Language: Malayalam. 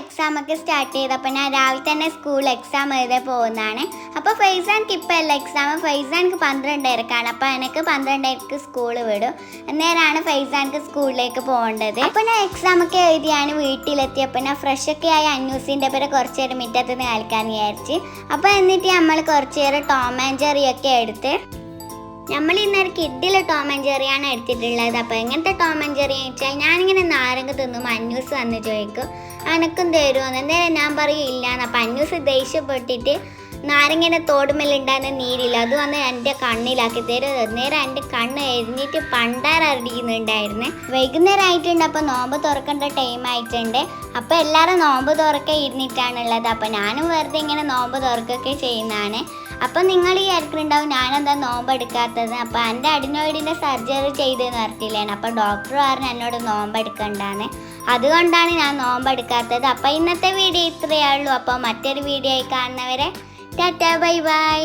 എക്സാം ഒക്കെ സ്റ്റാർട്ട് ചെയ്തപ്പോൾ ഞാൻ രാവിലെ തന്നെ സ്കൂൾ എക്സാം എഴുതി പോകുന്നതാണ്. അപ്പോൾ ഫൈസാൻക്ക് ഇപ്പോൾ അല്ല എക്സാം ഫൈസാൻക്ക് പന്ത്രണ്ടരക്കാണ്. അപ്പോൾ എനിക്ക് പന്ത്രണ്ടരക്ക് സ്കൂൾ വിടും. അന്നേരമാണ് ഫൈസാൻക്ക് സ്കൂളിലേക്ക് പോകേണ്ടത്. അപ്പോൾ ഞാൻ എക്സാം ഒക്കെ എഴുതിയാണ് വീട്ടിലെത്തിയപ്പോൾ ഞാൻ ഫ്രഷ് ഒക്കെ ആയി അന്യൂസിന്റെ പേരെ കുറച്ച് നേരം മുറ്റത്ത് നിന്ന് വിചാരിച്ച്. അപ്പോൾ എന്നിട്ട് നമ്മൾ കുറച്ച് നേരം ടോം ആൻഡ് ജെറി എടുത്ത് നമ്മൾ ഇന്നൊരു കിഡിലെ ആൻഡ് ജെറിയാണ് എടുത്തിട്ടുള്ളത്. അപ്പോൾ എങ്ങനത്തെ ടോം ആൻഡ് ജെറി വെച്ചാൽ ഞാനിങ്ങനെ നാരങ്ങ തിന്നും അന്യൂസ് വന്ന് ചോദിക്കും. അനക്കും തരുമോ എന്തായാലും ഞാൻ പറയും ഇല്ലാന്ന് അപ്പം അന്യൂസ് ദേഷ്യപ്പെട്ടിട്ട് നാരങ്ങയുടെ തോടുമല്ലുണ്ടാകുന്ന നീരില്ല. അത് വന്ന് എന്റെ കണ്ണിലാക്കി തരും. നേരം എന്റെ കണ്ണ് എരിഞ്ഞിട്ട് പണ്ടാരടിക്കുന്നുണ്ടായിരുന്നു വൈകുന്നേരം ആയിട്ടുണ്ട് അപ്പോൾ നോമ്പ് തുറക്കേണ്ട ടൈം ആയിട്ടുണ്ട്. അപ്പോൾ എല്ലാവരും നോമ്പ് തുറക്കേ ഇരുന്നിട്ടാണുള്ളത് അപ്പോൾ ഞാനും വെറുതെ ഇങ്ങനെ നോമ്പ് തുറക്കൊക്കെ ചെയ്യുന്നതാണ്. അപ്പം നിങ്ങൾ ഈ ആർക്കുണ്ടാവും? ഞാനെന്താ നോമ്പ് എടുക്കാത്തത് അപ്പം എന്റെ അഡിനോയിഡിന്റെ സർജറി ചെയ്തെന്ന് പറഞ്ഞില്ലേണ് അപ്പം ഡോക്ടർ പറഞ്ഞു എന്നോട് നോമ്പ് എടുക്കണ്ടാന്ന് അതുകൊണ്ടാണ് ഞാൻ നോമ്പ് എടുക്കാത്തത് അപ്പം ഇന്നത്തെ വീഡിയോ ഇത്രയേ ഉള്ളൂ. അപ്പോൾ മറ്റൊരു വീഡിയോ ആയി കാണുന്നവരെ ടാറ്റാ ബൈ ബൈ.